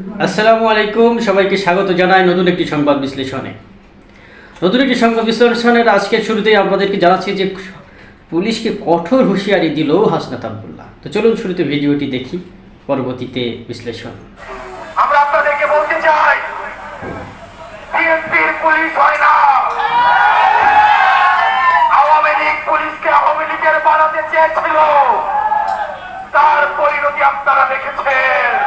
আসসালামু আলাইকুম, সবাইকে স্বাগত জানাই নতুন একটি সংবাদ বিশ্লেষণে। নতুন একটি সংবাদ বিশ্লেষণের আজকের শুরুতেই আপনাদেরকে জানাচ্ছি যে পুলিশকে কঠোর হুঁশিয়ারি দিল হাসনাত আবদুল্লাহ। তো চলুন শুরুতে ভিডিওটি দেখি, পরবর্তীতে বিশ্লেষণ। আমরা আপনাদেরকে বলতে চাই, বিএনপির পুলিশ হয় না। আওয়ামী লীগ পুলিশকে আওয়ামী লীগের বানাতে চেয়েছিল। তার পরিণতি আপনারা দেখেছেন।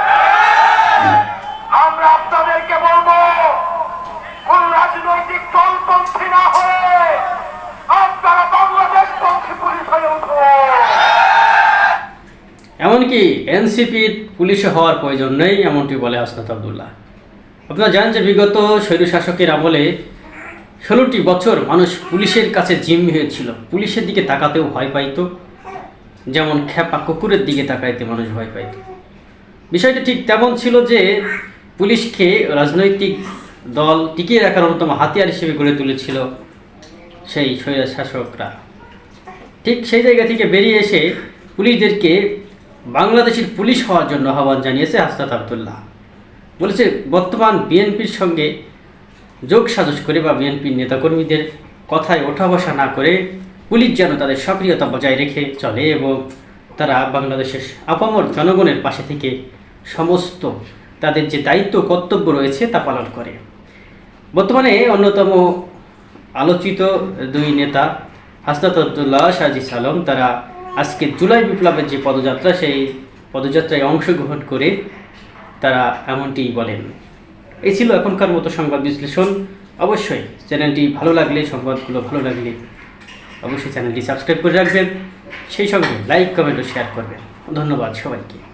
এমনকি এনসিপির পুলিশে হওয়ার প্রয়োজন নেই, এমনটি বলে হাসনাত আবদুল্লাহ। আপনারা জানেন যে বিগত স্বৈরশাসকের আমলে ষোলোটি বছর মানুষ পুলিশের কাছে জিম্মি হয়েছিল। পুলিশের দিকে তাকাতেও ভয় পাইতো, যেমন খ্যাপা কুকুরের দিকে তাকাইতে মানুষ ভয় পাইত। বিষয়টা ঠিক তেমন ছিল যে পুলিশকে রাজনৈতিক দল টিকিয়ে রাখার অন্যতম হাতিয়ার হিসেবে গড়ে তুলেছিল সেই স্বৈরশাসকরা ঠিক সেই জায়গা থেকে বেরিয়ে এসে পুলিশদেরকে বাংলাদেশের পুলিশ হওয়ার জন্য আহ্বান জানিয়েছে হাসনাত আবদুল্লাহ। বলেছে, বর্তমান বিএনপির সঙ্গে যোগ সাজস করে বা বিএনপির নেতাকর্মীদের কথায় ওঠা বসা না করে পুলিশ যেন তাদের সক্রিয়তা বজায় রেখে চলে এবং তারা বাংলাদেশের আপামর জনগণের পাশে থেকে সমস্ত তাদের যে দায়িত্ব কর্তব্য রয়েছে তা পালন করে। বর্তমানে অন্যতম আলোচিত দুই নেতা হাসনাত আবদুল্লাহ সাজিস আলম তারা আজকে জুলাই বিপ্লবের যে পদযাত্রা, সেই পদযাত্রায় অংশগ্রহণ করে তারা এমনটিই বলেন। এই ছিল এখনকার মতো সংবাদ বিশ্লেষণ। অবশ্যই চ্যানেলটি ভালো লাগলে, সংবাদগুলো ভালো লাগলে অবশ্যই চ্যানেলটি সাবস্ক্রাইব করে রাখবেন। সেই সঙ্গে লাইক, কমেন্ট ও শেয়ার করবেন। ধন্যবাদ সবাইকে।